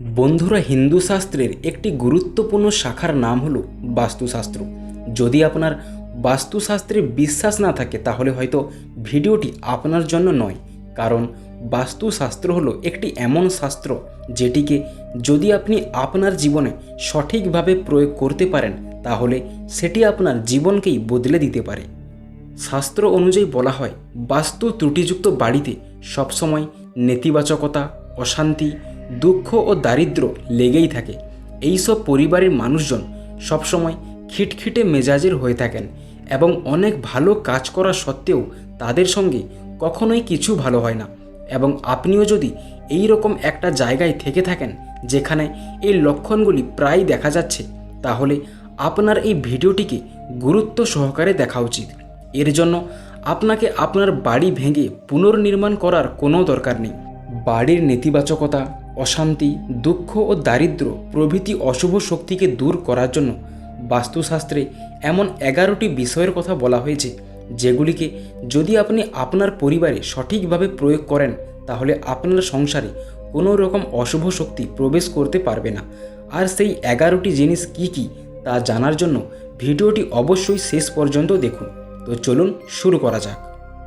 বন্ধুরা হিন্দু শাস্ত্রের একটি গুরুত্বপূর্ণ শাখার নাম হলো বাস্তুশাস্ত্র। যদি আপনার বাস্তুশাস্ত্রে বিশ্বাস না থাকে, তাহলে হয়তো ভিডিওটি আপনার জন্য নয়। কারণ বাস্তুশাস্ত্র হলো একটি এমন শাস্ত্র যেটিকে যদি আপনি আপনার জীবনে সঠিকভাবে প্রয়োগ করতে পারেন, তাহলে সেটি আপনার জীবনকেই বদলে দিতে পারে। শাস্ত্র অনুযায়ী বলা হয়, বাস্তু ত্রুটিযুক্ত বাড়িতে সবসময় নেতিবাচকতা, অশান্তি দুঃখ ও দারিদ্র লেগেই থাকে। এইসব পরিবারের মানুষজন সবসময় খিটখিটে মেজাজের হয়ে থাকেন এবং অনেক ভালো কাজ করা সত্ত্বেও তাদের সঙ্গে কখনোই কিছু ভালো হয় না এবং আপনিও যদি এই রকম একটা জায়গায় থেকে থাকেন যেখানে এই লক্ষণগুলি প্রায় দেখা যাচ্ছে, তাহলে আপনার এই ভিডিওটিকে গুরুত্ব সহকারে দেখা উচিত। এর জন্য আপনাকে আপনার বাড়ি ভেঙে পুনর্নির্মাণ করার কোনো দরকার নেই। বাড়ির নেতিবাচকতা অশান্তি, দুঃখ ও দারিদ্র্য প্রভৃতি অশুভ শক্তিকে দূর করার জন্য বাস্তুশাস্ত্রে এমন এগারোটি বিষয়ের কথা বলা হয়েছে, যেগুলিকে যদি আপনি আপনার পরিবারে সঠিকভাবে প্রয়োগ করেন, তাহলে আপনার সংসারে কোনো রকম অশুভ শক্তি প্রবেশ করতে পারবে না। আর সেই এগারোটি জিনিস কি কি, তা জানার জন্য ভিডিওটি অবশ্যই শেষ পর্যন্ত দেখুন। তো চলুন শুরু করা যাক।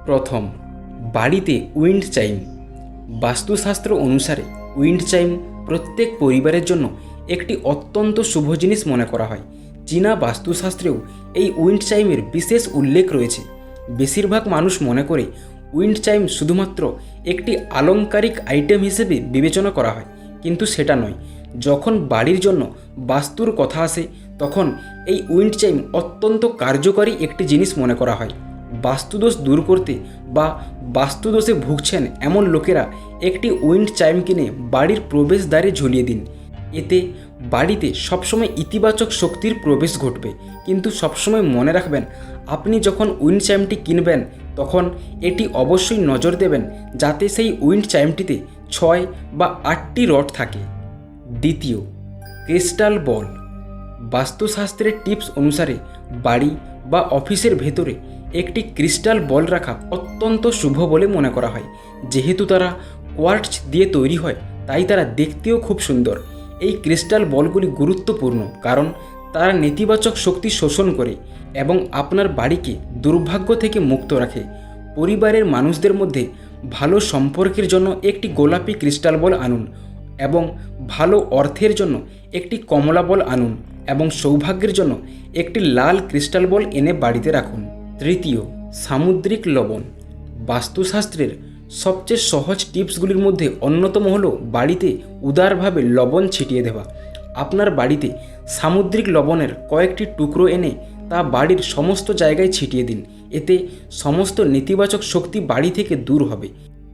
প্রথম, বাড়িতে উইন্ড চাইম বাস্তুশাস্ত্র অনুসারে উইন্ড চাইম প্রত্যেক পরিবারের জন্য একটি অত্যন্ত শুভ জিনিস মনে করা হয়। চীনা বাস্তুশাস্ত্রেও এই উইন্ড চাইমের বিশেষ উল্লেখ রয়েছে। বেশিরভাগ মানুষ মনে করে উইন্ড চাইম শুধুমাত্র একটি আলংকারিক আইটেম হিসেবে বিবেচনা করা হয়, কিন্তু সেটা নয়। যখন বাড়ির জন্য বাস্তুর কথা আসে, তখন এই উইন্ড চাইম অত্যন্ত কার্যকরী একটি জিনিস মনে করা হয়। বাস্তুদোষ দূর করতে বা বাস্তুদোষে ভুগছেন এমন লোকেরা একটি উইন্ড চাইম কিনে বাড়ির প্রবেশদ্বারে ঝুলিয়ে দিন। এতে বাড়িতে সবসময় ইতিবাচক শক্তির প্রবেশ ঘটবে। কিন্তু সবসময় মনে রাখবেন, আপনি যখন উইন্ড চাইমটি কিনবেন, তখন এটি অবশ্যই নজর দেবেন যাতে সেই উইন্ড চাইমটিতে ছয় বা আটটি রড থাকে। দ্বিতীয়, ক্রিস্টাল বল। বাস্তুশাস্ত্রের টিপস অনুসারে বাড়ি বা অফিসের ভেতরে একটি ক্রিস্টাল বল রাখা অত্যন্ত শুভ বলে মনে করা হয়। যেহেতু তারা কোয়ার্টজ দিয়ে তৈরি হয়, তাই তারা দেখতেও খুব সুন্দর। এই ক্রিস্টাল বলগুলি গুরুত্বপূর্ণ কারণ তারা নেতিবাচক শক্তি শোষণ করে এবং আপনার বাড়িকে দুর্ভাগ্য থেকে মুক্ত রাখে। পরিবারের মানুষদের মধ্যে ভালো সম্পর্কের জন্য একটি গোলাপি ক্রিস্টাল বল আনুন এবং ভালো অর্থের জন্য একটি কমলা বল আনুন এবং সৌভাগ্যের জন্য একটি লাল ক্রিস্টাল বল এনে বাড়িতে রাখুন। তৃতীয়, সামুদ্রিক লবণ। বাস্তুশাস্ত্রের সবচেয়ে সহজ টিপসগুলির মধ্যে অন্যতম হলো বাড়িতে উদারভাবে লবণ ছিটিয়ে দেওয়া। আপনার বাড়িতে সামুদ্রিক লবণের কয়েকটি টুকরো এনে তা বাড়ির সমস্ত জায়গায় ছিটিয়ে দিন। এতে সমস্ত নেতিবাচক শক্তি বাড়ি থেকে দূর হবে।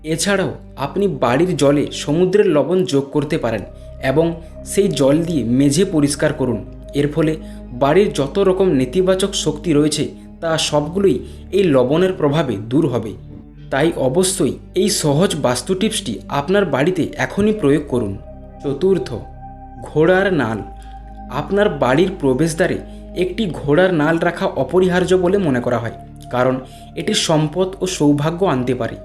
এছাড়াও আপনি বাড়ির জলে সমুদ্রের লবণ যোগ করতে পারেন এবং সেই জল দিয়ে মেঝে পরিষ্কার করুন। এর ফলে বাড়ির যত রকম নেতিবাচক শক্তি রয়েছে তা সবগুলোই এই লবণের প্রভাবে দূর হবে। তাই অবশ্যই এই সহজ বাস্তু টিপসটি আপনার বাড়িতে এখনই প্রয়োগ করুন। চতুর্থ, ঘোড়ার নাল। আপনার বাড়ির প্রবেশদ্বারে একটি ঘোড়ার নাল রাখা অপরিহার্য বলে মনে করা হয়, কারণ এটি সম্পদ ও সৌভাগ্য আনতে পারে।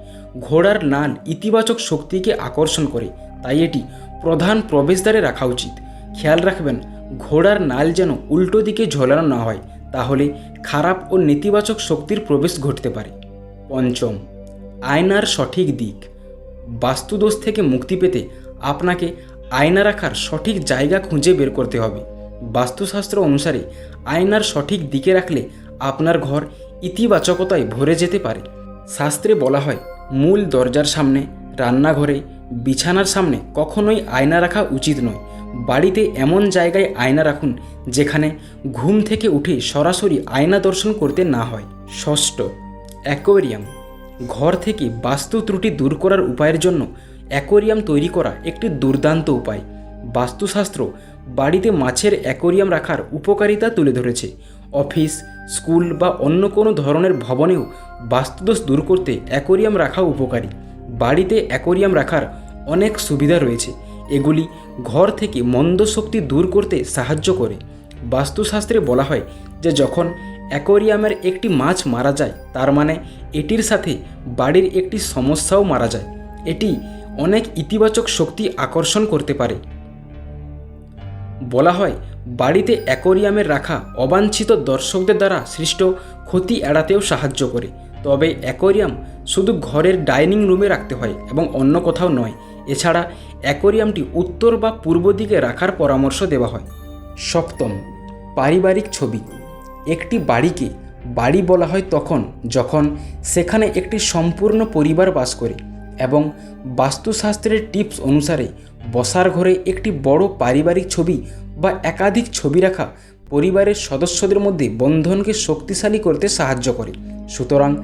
ঘোড়ার নাল ইতিবাচক শক্তিকে আকর্ষণ করে, তাই এটি প্রধান প্রবেশদ্বারে রাখা উচিত। খেয়াল রাখবেন, ঘোড়ার নাল যেন উল্টো দিকে ঝোলানো না হয় তাহলে খারাপ ও নেতিবাচক শক্তির প্রবেশ ঘটতে পারে। পঞ্চম, আয়নার সঠিক দিক। বাস্তুদোষ থেকে মুক্তি পেতে আপনাকে আয়না রাখার সঠিক জায়গা খুঁজে বের করতে হবে। বাস্তুশাস্ত্র অনুসারে আয়নার সঠিক দিকে রাখলে আপনার ঘর ইতিবাচকতায় ভরে যেতে পারে। শাস্ত্রে বলা হয়, মূল দরজার সামনে, রান্নাঘরে, বিছানার সামনে কখনোই আয়না রাখা উচিত নয়। বাড়িতে এমন জায়গায় আয়না রাখুন, যেখানে ঘুম থেকে উঠে সরাসরি আয়না দর্শন করতে না হয়। ষষ্ঠ, অ্যাকোয়ারিয়াম। ঘর থেকে বাস্তু ত্রুটি দূর করার উপায়ের জন্য অ্যাকোয়ারিয়াম তৈরি করা একটি দুর্দান্ত উপায়। বাস্তুশাস্ত্র বাড়িতে মাছের অ্যাকোয়ারিয়াম রাখার উপকারিতা তুলে ধরেছে। অফিস, স্কুল বা অন্য কোনো ধরনের ভবনেও বাস্তুদোষ দূর করতে অ্যাকোয়ারিয়াম রাখা উপকারী। বাড়িতে অ্যাকোয়ারিয়াম রাখার অনেক সুবিধা রয়েছে। এগুলি ঘর থেকে মন্দ শক্তি দূর করতে সাহায্য করে। বাস্তুশাস্ত্রে বলা হয় যে, যখন অ্যাকোয়ারিয়ামের একটি মাছ মারা যায়, তার মানে এটির সাথে বাড়ির একটি সমস্যাও মারা যায়। এটি অনেক ইতিবাচক শক্তি আকর্ষণ করতে পারে। বলা হয়, বাড়িতে অ্যাকোরিয়ামে রাখা অবাঞ্ছিত দর্শকদের দ্বারা সৃষ্ট ক্ষতি এড়াতেও সাহায্য করে। তবে অ্যাকোরিয়াম শুধু ঘরের ডাইনিং রুমে রাখতে হয় এবং অন্য কোথাও নয় এছাড়া অ্যাকোরিয়ামটি উত্তর বা পূর্ব দিকে রাখার পরামর্শ দেওয়া হয়। সপ্তম, পারিবারিক ছবি। একটি বাড়িকে বাড়ি বলা হয় তখন যখন সেখানে একটি সম্পূর্ণ পরিবার বাস করে এবং বাস্তুশাস্ত্রের টিপস অনুসারে বসার ঘরে একটি বড় পারিবারিক ছবি বা একাধিক ছবি রাখা পরিবারের সদস্যদের মধ্যে বন্ধনকে শক্তিশালী করতে সাহায্য করে। সুতরাং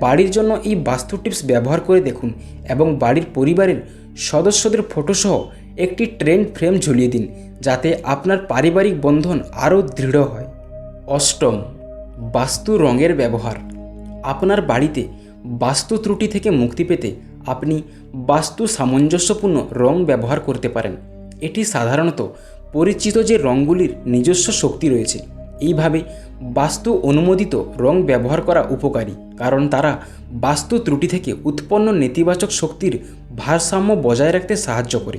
বাড়ির জন্য এই বাস্তু টিপস ব্যবহার করে দেখুন এবং বাড়ির পরিবারের সদস্যদের ফটোসহ একটি ট্রেন্ড ফ্রেম ঝুলিয়ে দিন, যাতে আপনার পারিবারিক বন্ধন আরও দৃঢ় হয়। অষ্টম, বাস্তু রঙের ব্যবহার। আপনার বাড়িতে বাস্তু ত্রুটি থেকে মুক্তি পেতে আপনি বাস্তু সামঞ্জস্যপূর্ণ রং ব্যবহার করতে পারেন। এটি সাধারণত পরিচিত যে রঙগুলির নিজস্ব শক্তি রয়েছে। এইভাবে বাস্তু অনুমোদিত রং ব্যবহার করা উপকারী, কারণ তারা বাস্তু ত্রুটি থেকে উৎপন্ন নেতিবাচক শক্তির ভারসাম্য বজায় রাখতে সাহায্য করে।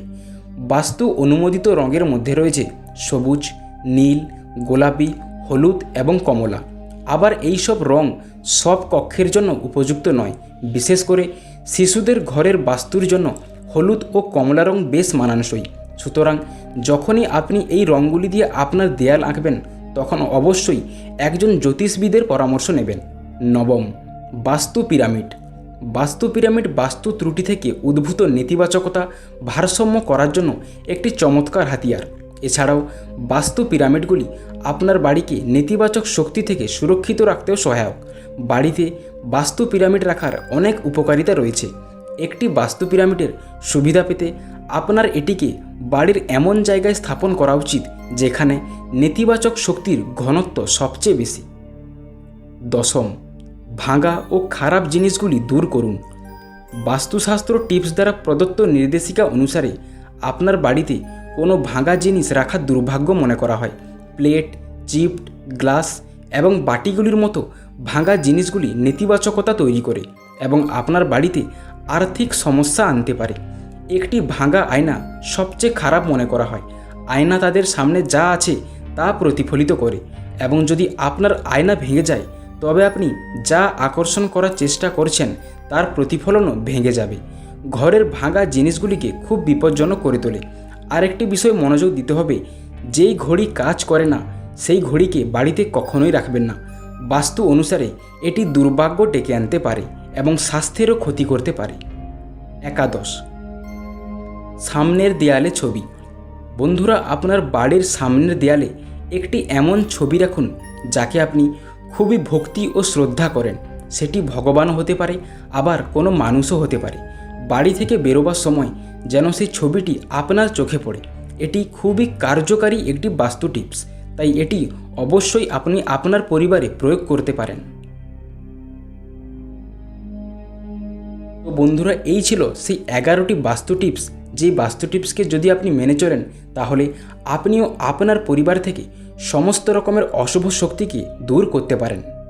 বাস্তু অনুমোদিত রঙের মধ্যে রয়েছে সবুজ, নীল, গোলাপি, হলুদ এবং কমলা। আবার এই সব রং সব কক্ষের জন্য উপযুক্ত নয়। বিশেষ করে শিশুদের ঘরের বাস্তুর জন্য হলুদ ও কমলা রং বেশ মানানসই। সুতরাং যখনই আপনি এই রঙগুলি দিয়ে আপনার দেয়াল আঁকবেন, তখন অবশ্যই একজন জ্যোতিষবিদের পরামর্শ নেবেন। নবম, বাস্তু পিরামিড। বাস্তু পিরামিড বাস্তু ত্রুটি থেকে উদ্ভূত নেতিবাচকতা ভারসাম্য করার জন্য একটি চমৎকার হাতিয়ার। এছাড়াও বাস্তু পিরামিডগুলি আপনার বাড়িকে নেতিবাচক শক্তি থেকে সুরক্ষিত রাখতেও সহায়ক। বাড়িতে বাস্তু পিরামিড রাখার অনেক উপকারিতা রয়েছে। একটি বাস্তু পিরামিডের সুবিধা পেতে আপনার এটিকে বাড়ির এমন জায়গায় স্থাপন করা উচিত যেখানে নেতিবাচক শক্তির ঘনত্ব সবচেয়ে বেশি। দশম ভাঙা ও খারাপ জিনিসগুলি দূর করুন। বাস্তুশাস্ত্র টিপস দ্বারা প্রদত্ত নির্দেশিকা অনুসারে আপনার বাড়িতে কোনো ভাঙা জিনিস রাখা দুর্ভাগ্য মনে করা হয়। প্লেট চিপড গ্লাস এবং বাটিগুলির মতো ভাঙা জিনিসগুলি নেতিবাচকতা তৈরি করে এবং আপনার বাড়িতে আর্থিক সমস্যা আনতে পারে। একটি ভাঙা আয়না সবচেয়ে খারাপ মনে করা হয়। আয়না তাদের সামনে যা আছে তা প্রতিফলিত করে এবং যদি আপনার আয়না ভেঙে যায় তবে আপনি যা আকর্ষণ করার চেষ্টা করছেন, তার প্রতিফলনও ভেঙে যাবে। ঘরের ভাঙা জিনিসগুলিকে খুব বিপজ্জনক করে তোলে। আরেকটি বিষয় মনোযোগ দিতে হবে, যেই ঘড়ি কাজ করে না, সেই ঘড়িকে বাড়িতে কখনোই রাখবেন না। বাস্তু অনুসারে, এটি দুর্ভাগ্য ডেকে আনতে পারে এবং স্বাস্থ্যেরও ক্ষতি করতে পারে। একাদশ। সামনের দেয়ালে ছবি। বন্ধুরা, আপনার বাড়ির সামনের দেয়ালে একটি এমন ছবি রাখুন, যাকে আপনি খুবই ভক্তি ও শ্রদ্ধা করেন। সেটি ভগবানও হতে পারে, আবার কোনো মানুষও হতে পারে। বাড়ি থেকে বেরোবার সময় যেন সেই ছবিটি আপনার চোখে পড়ে। এটি খুবই কার্যকারী একটি বাস্তু টিপস, তাই এটি অবশ্যই আপনি আপনার পরিবারে প্রয়োগ করতে পারেন। তো বন্ধুরা, এই ছিল সেই এগারোটি বাস্তু টিপস। যেই বাস্তু টিপসকে যদি আপনি মেনে চলেন, তাহলে আপনিও আপনার পরিবার থেকে সমস্ত রকমের অশুভ শক্তিকে দূর করতে পারেন?